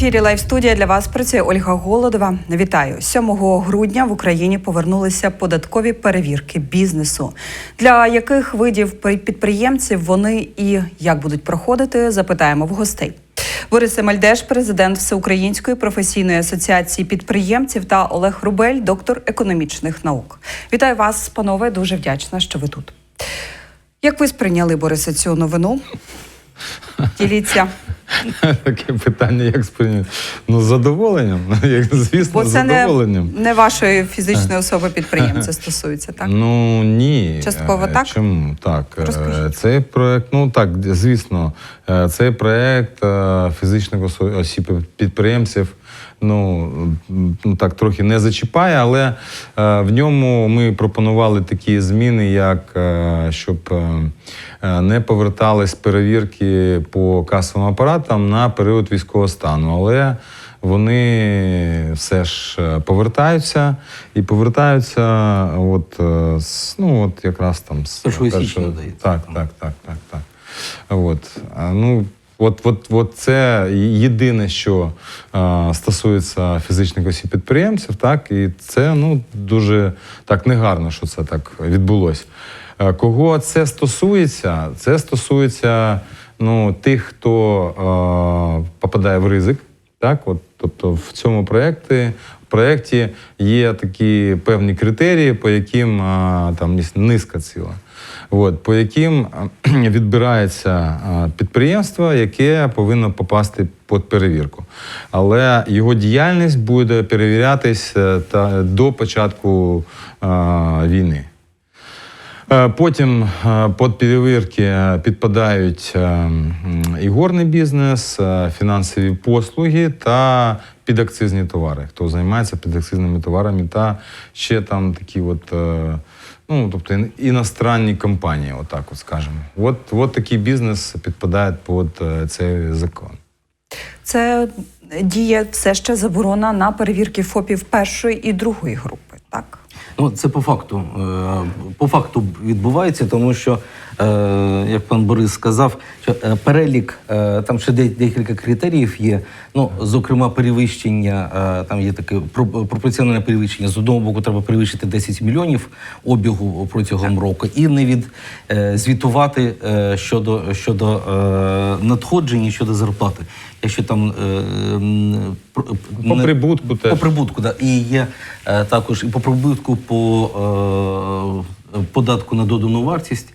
Ефірі Лайв студія для вас працює Ольга Голодова. Вітаю 7 грудня в Україні повернулися податкові перевірки бізнесу. Для яких видів підприємців вони і як будуть проходити, запитаємо в гостей. Борис Емельдеш, президент Всеукраїнської професійної асоціації підприємців, та Олег Рубель, доктор економічних наук. Вітаю вас, панове. Дуже вдячна, що ви тут. Як ви сприйняли Борисе цю новину? Діліться. Таке питання, як сприйняти? Ну, з задоволенням. Як, звісно, Бо з це не, задоволенням. не вашої фізичної особи підприємця стосується, так? Ну ні. Частково Е, так? Чому так? Е, Розкажіть. Цей проект, ну так, звісно, е, цей проект е, фізичних осо- осіб підприємців. Ну ну, так трохи не зачіпає, але е, в ньому ми пропонували такі зміни, як е, щоб е, не повертались перевірки по касовим апаратам на період військового стану. Але вони все ж повертаються і повертаються, от, ну, от якраз там з Першого Так, так, так, так, так. От. Ну, От, от, от це єдине, що е, стосується фізичних осіб підприємців, так, і це ну, дуже так негарно, що це так відбулося. Е, кого це стосується? Це стосується ну, тих, хто е, попадає в ризик. Так, от, тобто в цьому проєкті, проєкті є такі певні критерії, по яким а, там низка ціла. От, по яким відбирається підприємство, яке повинно попасти під перевірку. Але його діяльність буде перевірятись е, до початку війни. Е, Потім е, під перевірки підпадають е, ігорний бізнес, е, фінансові послуги та підакцизні товари. Хто займається підакцизними товарами, та ще там такі от. Ну, тобто іностранні компанії, отак от скажемо. От, от такий бізнес підпадає під е, цей закон. Це діє все ще заборона на перевірки ФОПів першої і другої групи, так? Ну, це по факту. е, По факту відбувається, тому що, як пан Борис сказав, що е, перелік, е, там ще декілька критеріїв є. Ну, зокрема, перевищення, е, там є таке про- пропорціональне перевищення. З одного боку, треба перевищити 10 мільйонів обігу протягом року і не від е, звітувати е, щодо, щодо е, надходжень і щодо зарплати. Якщо там е, По не- прибутку теж. по прибутку, да. І є е, також і по прибутку по е, податку на додану вартість е,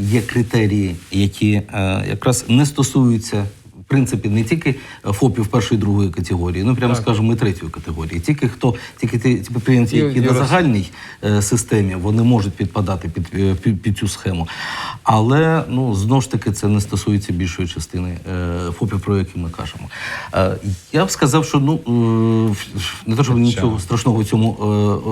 є критерії, які е, якраз не стосуються. Принципі, не тільки ФОПів першої другої категорії, ну прямо скажемо, і третьої категорії. Тільки хто, тільки ті, ті підприємці, які і на загальній е, системі, вони можуть підпадати під, е, під, під цю схему. Але ну знову ж таки це не стосується більшої частини е, ФОПів, про які ми кажемо. Е, я б сказав, що ну е, не те, щоб нічого страшного в цьому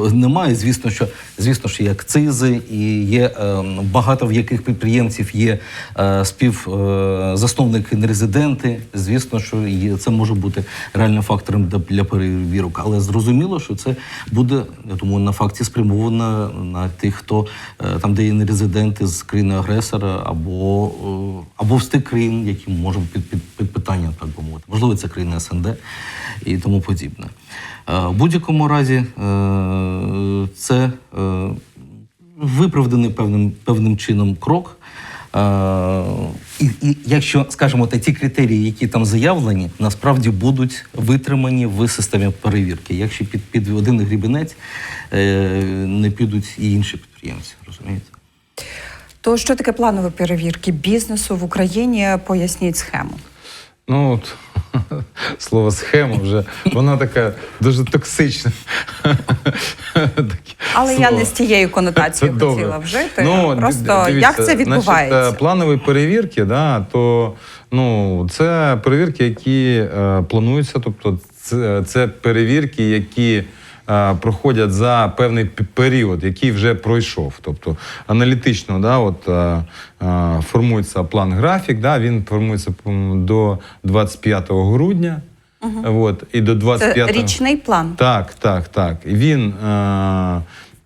е, немає. Звісно, що звісно, що є акцизи, і є е, багато в яких підприємців є е, співзасновники нерезиденти. Звісно, що є, це може бути реальним фактором для, перевірок. Але зрозуміло, що це буде, я думаю, на факті спрямовано на тих, хто е, там, де є нерезиденти з країни агресора, або, е, або з тих країн, які можуть під, під, під питання, так би мовити. Можливо, це країни СНД і тому подібне. Е, В будь-якому разі це виправданий певним, певним чином крок. Е, і, і якщо, скажімо, та ті критерії, які там заявлені, насправді будуть витримані в системі перевірки. Якщо під, під один грібенець е, не підуть і інші підприємці, розумієте? То що таке планові перевірки бізнесу в Україні? Поясніть схему. Ну, от, слово схема вже, вона така дуже токсична. Але я не з тією конотацією хотіла вжити. Ну, Просто дивіться, як це відбувається? Значить, е, планові перевірки, да, то ну, це перевірки, які е, плануються, тобто це, це перевірки, які проходять за певний період, який вже пройшов. Тобто аналітично да, от, е, е, формується план графік, да, він формується до 25 грудня. От, і до Це річний план. так, так, так. Він е,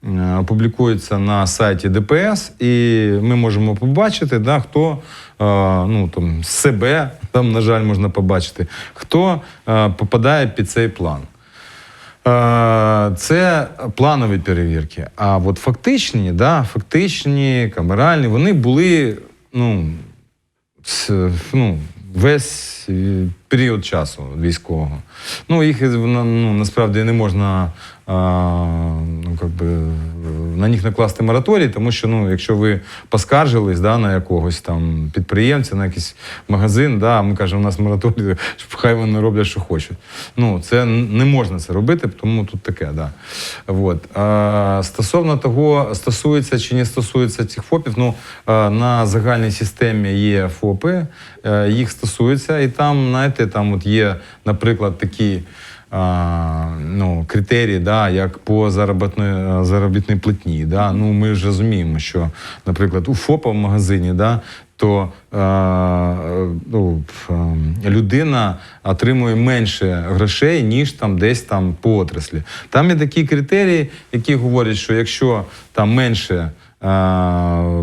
е, опублікується на сайті ДПС, і ми можемо побачити, да, хто е, ну, там, себе, там, на жаль, можна побачити, хто е, попадає під цей план. Е, Це планові перевірки. А от фактичні, да, фактичні, камеральні, вони були ну, ну, весь е, період часу військового. Ну, їх е, ну, насправді не можна ну, как би, на них накласти мораторій, тому що ну, якщо ви поскаржились да, на якогось там підприємця, на якийсь магазин, да, ми кажемо, у нас мораторій, хай вони роблять, що хочуть. Ну, це не можна це робити, тому тут таке, да. Вот. А, стосовно того, стосується чи не стосується цих ФОПів, ну на загальній системі є ФОПи, е, їх стосується, і там, знаєте, там от є, наприклад, такі. А, ну, критерії, да, як по заробітної, заробітній платні. Да. Ну, ми ж розуміємо, що, наприклад, у ФОПа в магазині, да, то е, ну, е, людина отримує менше грошей, ніж там десь там по отраслі. Там є такі критерії, які говорять, що якщо там менше е,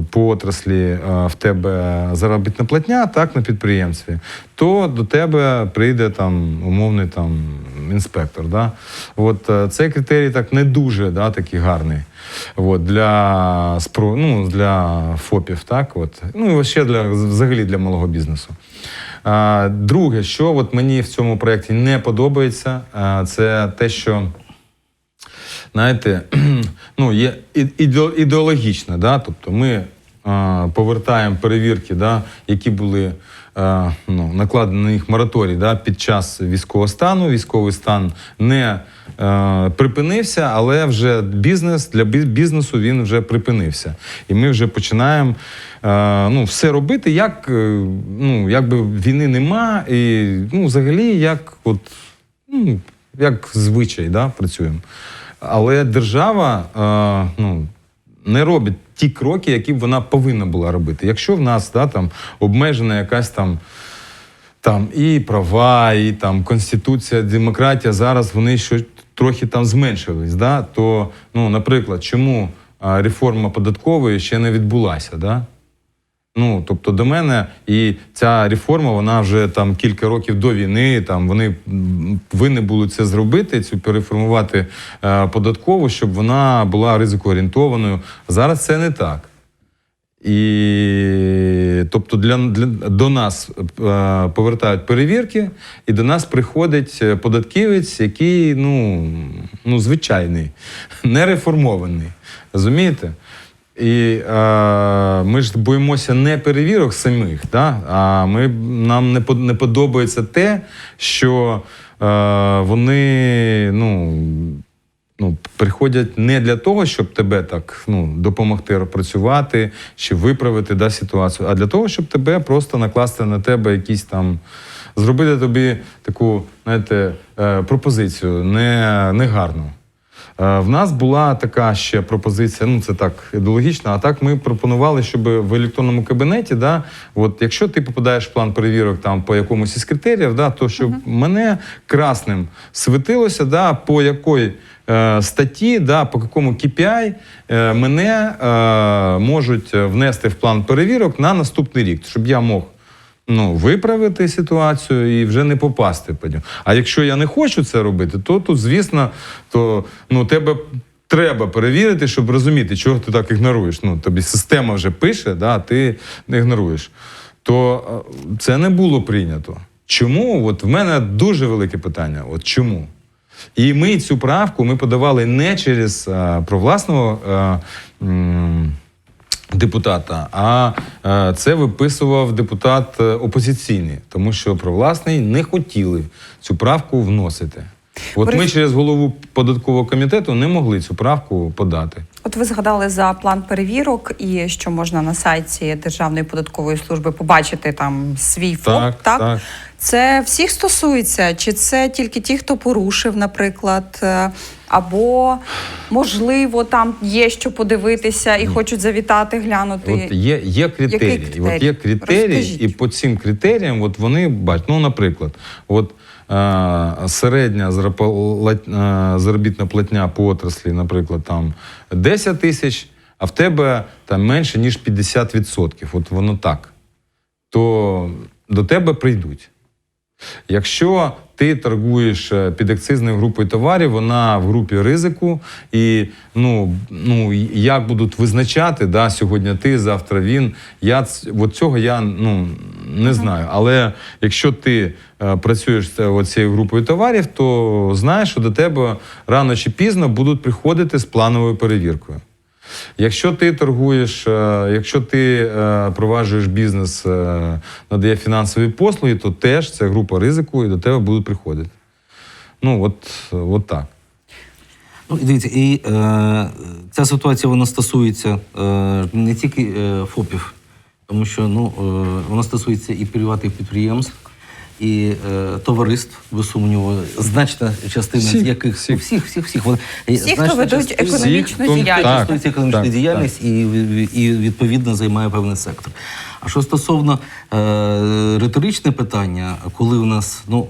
по отраслі е, в тебе заробітна платня, так, на підприємстві, то до тебе прийде там умовний там інспектор. Да? От, е, цей критерій так не дуже да, такий гарний. От, для, ну, для ФОПів, так? От. Ну і ще для, взагалі для малого бізнесу. А, друге, що от мені в цьому проєкті не подобається, це те, що знаєте, ну, є і- ідео- ідеологічно, да? тобто ми повертаємо перевірки, да, які були ну, накладені на них мораторій да, під час військового стану. Військовий стан не е, припинився, але вже бізнес для бізнесу він вже припинився. І ми вже починаємо е, ну, все робити, як, е, ну, якби війни нема, і ну, взагалі як от, ну, як звичай да, працюємо. Але держава е, ну, не робить ті кроки, які б вона повинна була робити. Якщо в нас да, там, обмежена якась там. Там і права, і там конституція, демократія зараз вони що трохи там зменшились. Да? То, ну, наприклад, чому реформа податкової ще не відбулася? Да? Ну, тобто до мене і ця реформа, вона вже там кілька років до війни. Там вони повинні були це зробити, цю переформувати е, податкову, щоб вона була ризикоорієнтованою. Зараз це не так. І тобто для, для до нас е, повертають перевірки, і до нас приходить е, податківець, який ну, ну звичайний, не реформований. Розумієте? І е, ми ж боїмося не перевірок самих, да? а ми, нам не, не подобається те, що е, вони ну, ну, приходять не для того, щоб тебе так ну, допомогти працювати чи виправити да, ситуацію, а для того, щоб тебе просто накласти на тебе якісь там. Зробити тобі таку, знаєте, е, пропозицію не, не гарну. Е, В нас була така ще пропозиція, ну це так ідеологічно, а так ми пропонували, щоб в електронному кабінеті, да, от якщо ти попадаєш в план перевірок там по якомусь із критеріїв, да, то щоб мене красним світилося, да, по якої е, статті, да, по якому KPI е, мене е, можуть внести в план перевірок на наступний рік, щоб я мог ну, виправити ситуацію і вже не попасти по ньому. А якщо я не хочу це робити, то тут, звісно, то ну, тебе треба перевірити, щоб розуміти, чого ти так ігноруєш. Ну, тобі система вже пише, да, а ти не ігноруєш. То е, це не було прийнято. Чому? От в мене дуже велике питання. От чому? І ми цю правку ми подавали не через е, провласного е, м, депутата, а е, це виписував депутат е, опозиційний, тому що провласний не хотіли цю правку вносити. От ми через голову податкового комітету не могли цю правку подати. От ви згадали за план перевірок і що можна на сайті Державної податкової служби побачити там свій ФОП. Так, так. Це всіх стосується, чи це тільки ті, хто порушив, наприклад, е, або можливо там є що подивитися і хочуть завітати, глянути. От є, є критерії. критерій? От є критерії, Розкажіть. і по цим критеріям от вони бачать, ну, наприклад, от е, середня е, заробітна платня по отраслі, наприклад, там 10 тисяч, а в тебе там менше, ніж 50%. От воно так. То до тебе прийдуть. Якщо ти торгуєш е, підакцизною групою товарів, вона в групі ризику, і ну, ну як будуть визначати да, сьогодні ти, завтра він. Я от цього я ну, не знаю. Але якщо ти е, працюєш е, цією групою товарів, то знаєш, що до тебе рано чи пізно будуть приходити з плановою перевіркою. Якщо ти торгуєш, е, якщо ти е, проваджуєш бізнес, е, надає фінансові послуги, то теж це група ризику і до тебе будуть приходити. Ну, от, от так. Ну, дивіться, і е, ця ситуація вона стосується е, не тільки е, ФОПів, тому що ну, е, вона стосується і приватних підприємств, і е, товариств, без сумніву, значна частина Всіх, з яких всіх. всіх, всіх, всіх, вони, Всі, хто значна ведуть частина- економічну хто- діяльність. Так, стосується економічної так, діяльності і, і відповідно займає певний сектор. А що стосовно е, риторичне питання, коли у нас, ну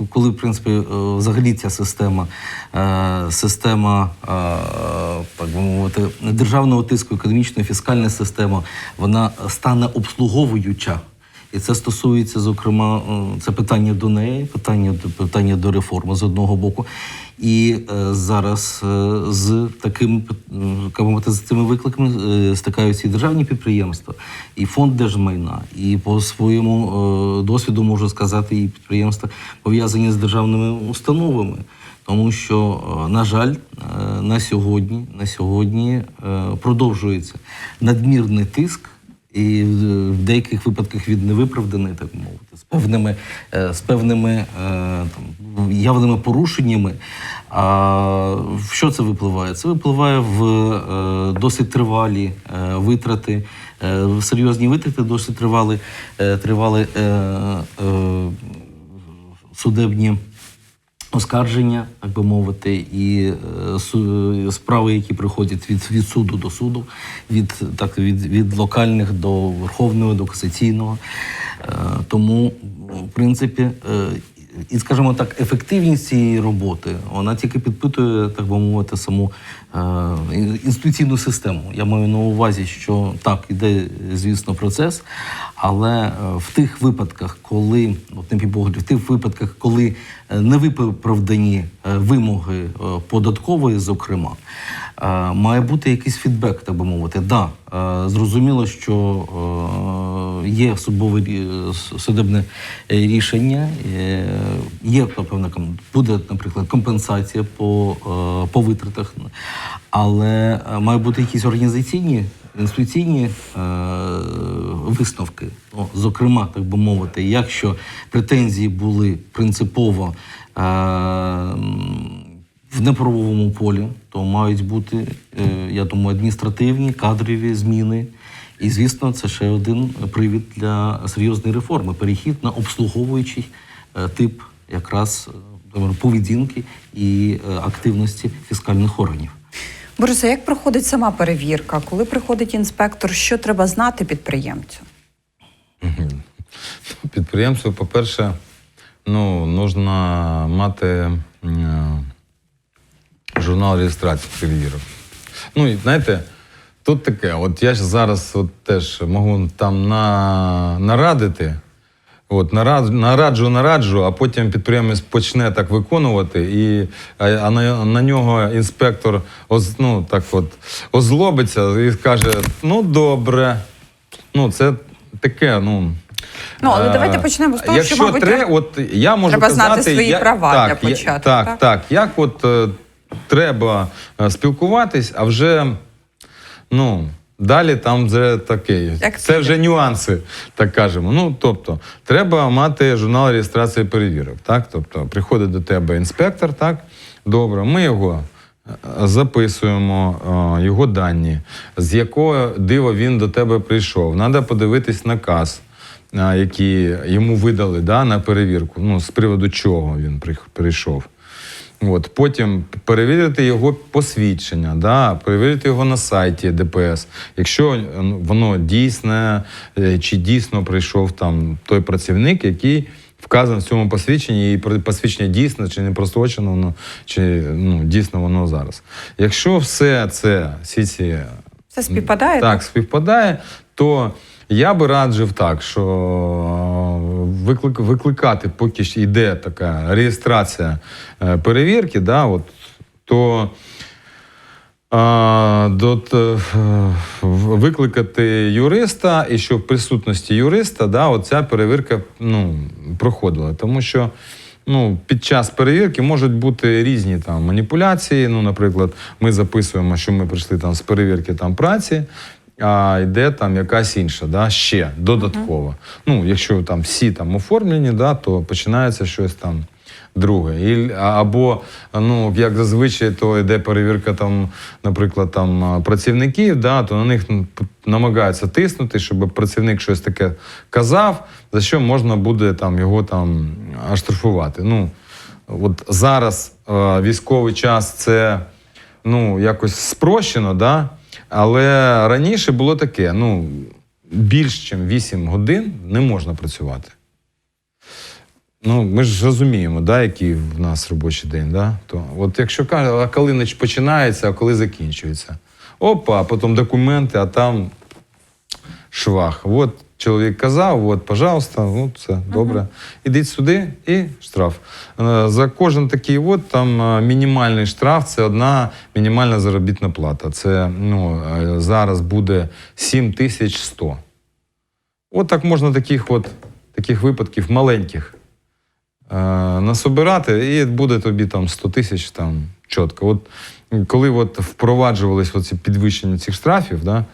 е, коли в принципі е, взагалі ця система, е, система е, так би мовити, державного тиску, економічна фіскальна система, вона стане обслуговуюча. І це стосується, зокрема, е, це питання до неї, питання, питання до реформи з одного боку. І е, зараз е, з таким е, з цими викликами е, стикаються і державні підприємства, і фонд держмайна, і по своєму е, досвіду можу сказати, і підприємства пов'язані з державними установами. Тому що, е, на жаль, на сьогодні, на сьогодні продовжується надмірний тиск і в деяких випадках він невиправданий, так мовити, з певними, е, з певними е, там, явними порушеннями. А в що це випливає? Це випливає в е, досить тривалі витрати, серйозні витрати, досить тривали, тривали судебні оскарження, так би мовити, і е, справи, які приходять від, від суду до суду, від, так, від, від локальних до верховного, до касаційного. Е, тому, в принципі, е, і, скажімо так, ефективність цієї роботи вона тільки підпитує, так би мовити, саму е, інституційну систему. Я маю на увазі, що так, іде, звісно, процес, але е, в тих випадках, коли, от на мій в тих випадках, коли е, не виправдані е, вимоги податкової, зокрема, має бути якийсь фідбек, так би мовити. Да, е, зрозуміло, що е, є судове судебне е, рішення, е, є певна ком- буде, наприклад, компенсація по, е, по витратах, але е, має бути якісь організаційні. Інституційні е, висновки, ну, зокрема, так би мовити, якщо претензії були принципово е, в неправовому полі, то мають бути, е, я думаю, адміністративні кадрові зміни. І, звісно, це ще один привід для серйозної реформи перехід на обслуговуючий е, тип якраз е, поведінки і е, активності фіскальних органів. Борисе, як проходить сама перевірка? Коли приходить інспектор, що треба знати підприємцю? Підприємство, по-перше, ну, нужно мати журнал реєстрації перевірок. Ну, і знаєте, тут таке, от я ж зараз от теж можу там на, нарадити. От, нарад, нараджу, нараджу, а потім підприємець почне так виконувати, і, а, а на, на нього інспектор оз, ну, так от, озлобиться і каже: ну добре. Ну, це таке, ну. Ну, але е, давайте почнемо з того, якщо що, мабуть, тре, от я можу треба знати свої я- права так, для початку, Так, так? так, як от е, треба е, спілкуватись, а вже ну. Далі там вже таке. Як Це вже нюанси, так кажемо. Ну, тобто, треба мати журнал реєстрації перевірок. Так? Тобто, приходить до тебе інспектор, так? Добре, ми його е, записуємо, е, його дані, з якого дива він до тебе прийшов. Треба подивитись наказ. які йому видали да, на перевірку, ну, з приводу чого він прийшов. От, потім перевірити його посвідчення, да, перевірити його на сайті ДПС. Якщо е, ну, воно дійсне, е, чи дійсно прийшов там той працівник, який вказаний в цьому посвідченні, і посвідчення дійсне чи не прострочено воно, чи ну, дійсно воно зараз. Якщо все це, всі ці Це співпадає? так, співпадає, то я би раджив так, що е, виклик, викликати, поки ж йде така реєстрація е, перевірки, да, от, то а, е, викликати юриста, і що в присутності юриста да, оця перевірка ну, проходила. Тому що ну, під час перевірки можуть бути різні там, маніпуляції. Ну, наприклад, ми записуємо, що ми прийшли там, з перевірки там, праці. А йде там якась інша, да, ще додатково. Ну, якщо там всі там оформлені, да, то починається щось там друге. І, або, ну, як зазвичай, то йде перевірка там, наприклад, там працівників, да, то на них намагаються тиснути, щоб працівник щось таке казав, за що можна буде там його там оштрафувати. Ну, от зараз е, військовий час це ну, якось спрощено, да? Але раніше було таке: ну, більш ніж 8 годин не можна працювати. Ну, ми ж розуміємо, да, який в нас робочий день. Да? То, от якщо кажуть, а коли ніч починається, а коли закінчується. Опа, а потім документи, а там швах. От чоловік казав, от, пожалуйста, от все, добре. Ідіть сюди і штраф. Е, За кожен такий от там е, мінімальний штраф це одна мінімальна заробітна плата. Це ну, е, зараз буде 7100. От так можна таких, от, таких випадків маленьких насобирати, і буде тобі там 100 тисяч там чітко. От коли от впроваджувались оці підвищення цих штрафів, да,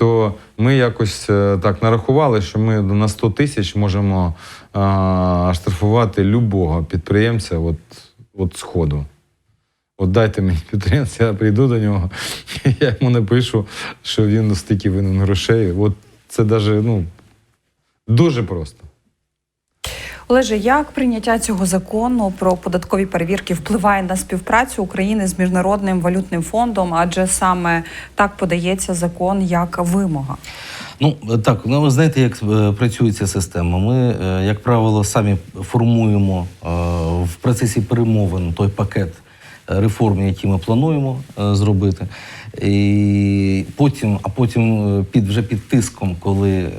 то ми якось е, так нарахували, що ми на 100 тисяч можемо а, штрафувати любого підприємця от, от сходу. От дайте мені підприємця, я прийду до нього, я йому напишу, що він стільки винен грошей. От це даже, ну, дуже просто. Олеже, як прийняття цього закону про податкові перевірки впливає на співпрацю України з міжнародним валютним фондом? Адже саме так подається закон як вимога. Ну так, ну ви знаєте, як е, працює ця система. Ми, е, як правило, самі формуємо е, в процесі перемовин той пакет реформ, які ми плануємо зробити. І потім, а потім е, під вже під тиском, коли, е,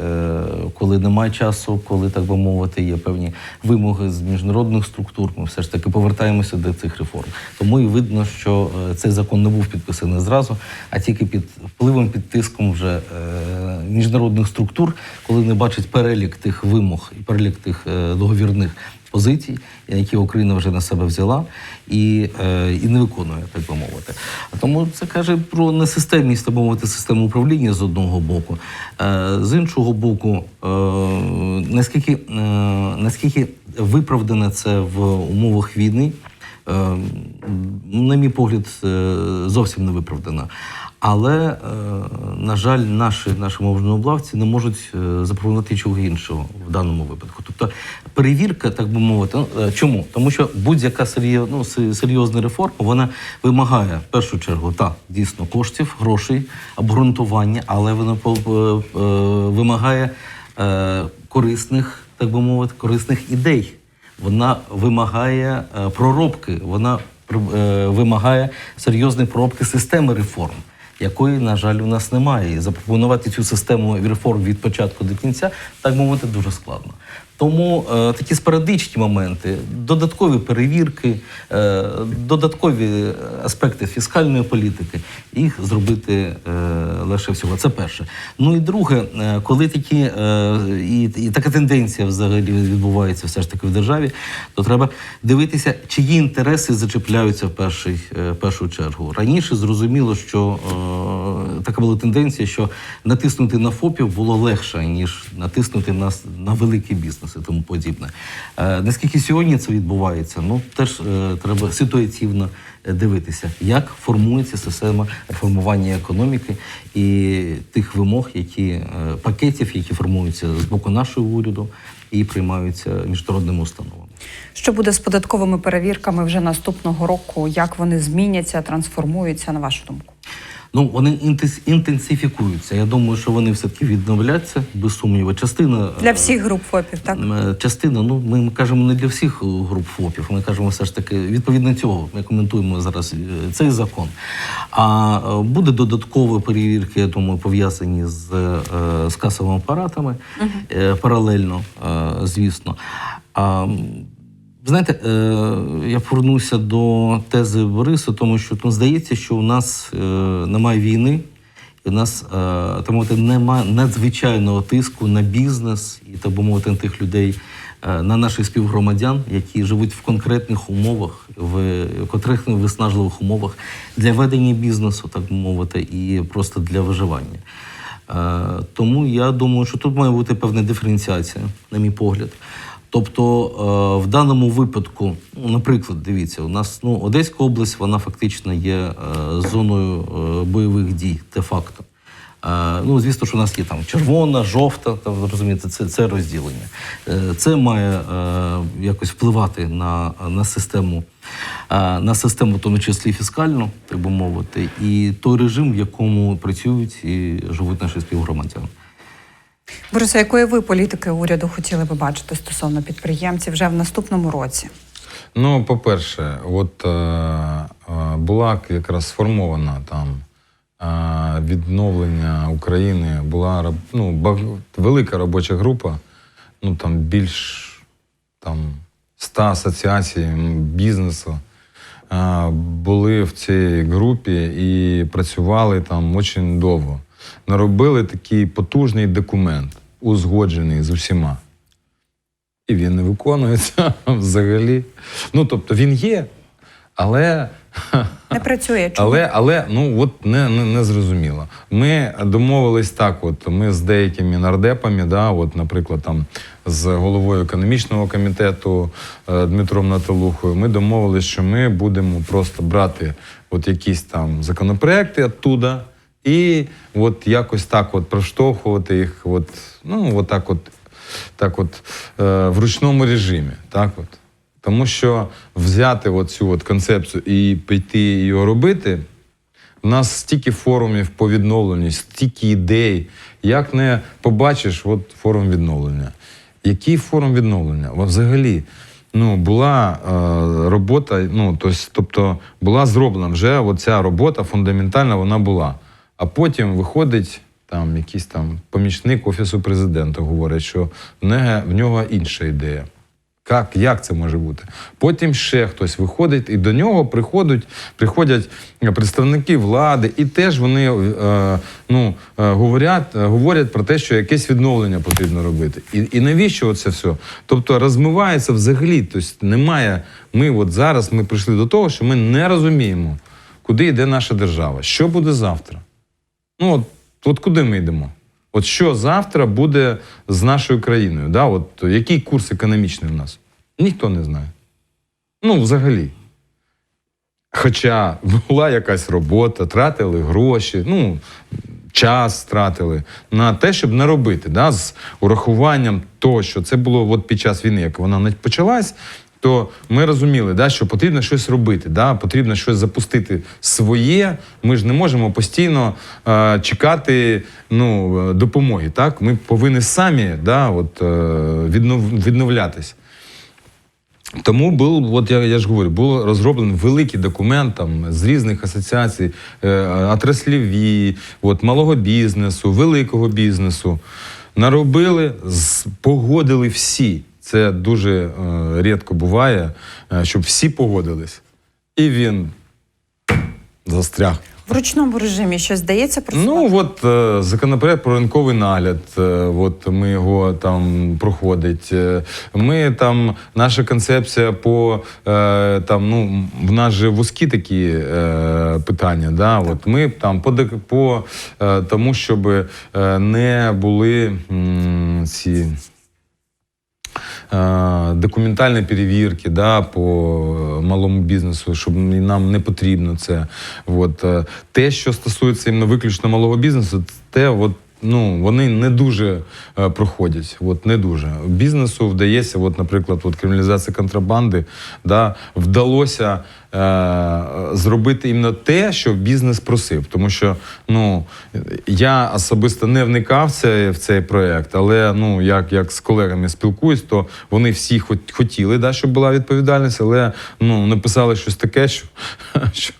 коли немає часу, коли так би мовити, є певні вимоги з міжнародних структур, ми все ж таки повертаємося до цих реформ. Тому і видно, що е, цей закон не був підписаний зразу, а тільки під впливом, під тиском вже міжнародних структур, коли не бачать перелік тих вимог і перелік тих договірних позицій, які Україна вже на себе взяла і, і не виконує, так би мовити. А Тому це каже про несистемність, так мовити, системи управління з одного боку. Е, з іншого боку, е, наскільки, е, наскільки виправдане це в умовах війни, на мій погляд, зовсім не виправдано. Але, е, на жаль, наші, наші мовноблавці не можуть е, запропонувати чого іншого в даному випадку. Тобто перевірка, так би мовити, ну, е, чому? Тому що будь-яка ну, серйозна реформа вона вимагає в першу чергу так, дійсно коштів, грошей, обґрунтування, але вона вимагає корисних, так би мовити, корисних ідей. Вона вимагає проробки, вона вимагає серйозної проробки системи реформ, якої, на жаль, у нас немає. І запропонувати цю систему реформ від початку до кінця, так мовити, дуже складно. Тому е, такі спорадичні моменти, додаткові перевірки, е, додаткові аспекти фіскальної політики, їх зробити е, легше всього. Це перше. Ну і друге, е, коли такі е, і, і така тенденція взагалі відбувається все ж таки в державі, то треба дивитися, чиї інтереси зачепляються в перший, е, першу чергу. Раніше зрозуміло, що е, така була тенденція, що натиснути на ФОПів було легше, ніж натиснути на, на великий бізнес і тому подібне. Е, наскільки сьогодні це відбувається, ну теж е, треба ситуаційно е, дивитися, як формується система формування економіки і тих вимог, які пакетів, які формуються з боку нашого уряду і приймаються міжнародними установами. Що буде з податковими перевірками вже наступного року? Як вони зміняться, трансформуються, на вашу думку? Ну, вони інтенс- інтенсифікуються. Я думаю, що вони все-таки відновляться, без сумніву. Частина Для е, всіх груп ФОПів, так? Е, Частина, ну ми кажемо не для всіх груп ФОПів. Ми кажемо все ж таки відповідно цього. Ми коментуємо зараз е, цей закон. А буде додаткові перевірки, я думаю, пов'язані з, з касовими апаратами е, паралельно, звісно. Знаєте, е, я повернуся до тези Бориса, тому що ну, здається, що у нас е, немає війни, і у нас, е, так мовити, немає надзвичайного тиску на бізнес і, так би мовити, на тих людей, на наших співгромадян, які живуть в конкретних умовах, в конкретних виснажливих умовах для ведення бізнесу, так би мовити, і просто для виживання. Тому я думаю, що тут має бути певна диференціація, на мій погляд. Тобто, е, в даному випадку, наприклад, дивіться, у нас ну, Одеська область, вона фактично є е, зоною е, бойових дій, де-факто. Ну, звісно, що у нас є там червона, жовта, там розумієте, це, це розділення. Це має якось впливати на, на систему, на систему, в тому числі фіскальну, так би мовити, і той режим, в якому працюють і живуть наші співгромадяни. Борисе, якої ви політики уряду хотіли би бачити стосовно підприємців вже в наступному році? Ну, по-перше, от е, е, була якраз сформована там е, відновлення України, була ну, баг- велика робоча група, ну там більш там 100 асоціацій бізнесу е, були в цій групі і працювали там дуже довго. Наробили такий потужний документ, узгоджений з усіма. І він не виконується взагалі. Ну, тобто він є, але, Не працює. Чому? але, але ну, от не, не, не зрозуміло. Ми домовились так: от ми з деякими нардепами, да, от, наприклад, там з головою економічного комітету е, Дмитром Наталухою, ми домовились, що ми будемо просто брати от якісь там законопроекти оттуда. І от якось так от проштовхувати їх, от, ну, от так от так от е, в ручному режимі. Так от. Тому що взяти цю от концепцію і піти його робити, у нас стільки форумів по відновленню, стільки ідей. Як не побачиш, от форум відновлення. Який форум відновлення? Взагалі, ну, була е, робота, ну, тобто була зроблена вже оця робота фундаментальна, вона була. А потім виходить там якийсь там помічник офісу президента, говорить, що в неге- в нього інша ідея. Як, як це може бути? Потім ще хтось виходить, і до нього приходять, приходять представники влади, і теж вони е, ну, е, говорять, е, говорять про те, що якесь відновлення потрібно робити. І, і навіщо це все? Тобто розмивається взагалі. Тобто немає. Ми от зараз ми прийшли до того, що ми не розуміємо, куди йде наша держава, що буде завтра. Ну, от, от куди ми йдемо? От що завтра буде з нашою країною? Да? От, який курс економічний в нас? Ніхто не знає. Ну, взагалі. Хоча була якась робота, тратили гроші, ну, час тратили на те, щоб не робити, да? з урахуванням того, що це було от під час війни, як вона почалась, то ми розуміли, да, що потрібно щось робити, да, потрібно щось запустити своє. Ми ж не можемо постійно е, чекати ну, допомоги. Так? Ми повинні самі да, от, е, віднов, відновлятись. Тому був, от я, я ж говорю, був розроблений великий документ там, з різних асоціацій, е, отрасліві, от, малого бізнесу, великого бізнесу. Наробили, погодили всі. Це дуже е, рідко буває, е, щоб всі погодились. І він застряг. В ручному режимі щось здається працювати? Ну от е, законопроект про ринковий нагляд. е, От ми його там проходить. Е, Ми там наша концепція по е, там, ну в нас же вузькі такі е, питання. Да? От ми там по, по е, тому, щоб не були м, ці. Документальні перевірки да, по малому бізнесу, щоб нам не потрібно це. От, е, те, що стосується виключно малого бізнесу, те, от, ну, вони не дуже е, проходять. От, не дуже. Бізнесу вдається, от, наприклад, от, криміналізація контрабанди, да, вдалося зробити іменно те, що бізнес просив. Тому що ну, я особисто не вникав в цей, проєкт, але ну, як, як з колегами спілкуюсь, то вони всі хотіли, да, щоб була відповідальність, але ну, написали щось таке, що, що,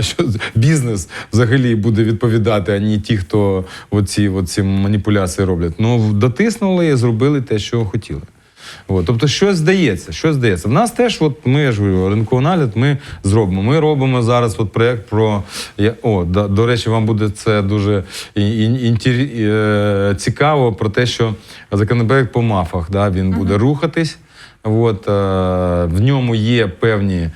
що бізнес взагалі буде відповідати, а не ті, хто оці, оці маніпуляції роблять. Ну, дотиснули і зробили те, що хотіли. От, тобто, щось здається, щось здається. В нас теж, от ми я ж говорю, ринковий нагляд ми зробимо. Ми робимо зараз от проєкт про. я- О, до, до речі, вам буде це дуже і- і- е, цікаво про те, що законопроект по мафах да, він буде рухатись. От, е, в ньому є певні е,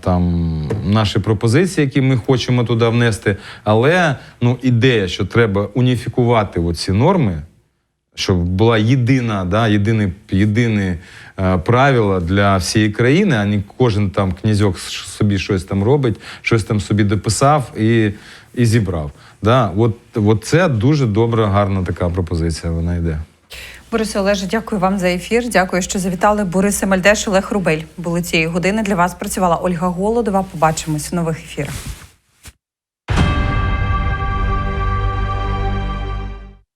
там наші пропозиції, які ми хочемо туди внести. Але ну, ідея, що треба уніфікувати ці норми, щоб була єдина, да, єдине, єдине правило для всієї країни, а не кожен там князьок собі щось там робить, щось там собі дописав і, і зібрав. Да? От, от це дуже добра, гарна така пропозиція. Вона йде. Борисе Олеже, дякую вам за ефір. Дякую, що завітали. Борисе Мальдеш, Олег Рубель. Були цієї години. Для вас працювала Ольга Голодова. Побачимось в нових ефірах.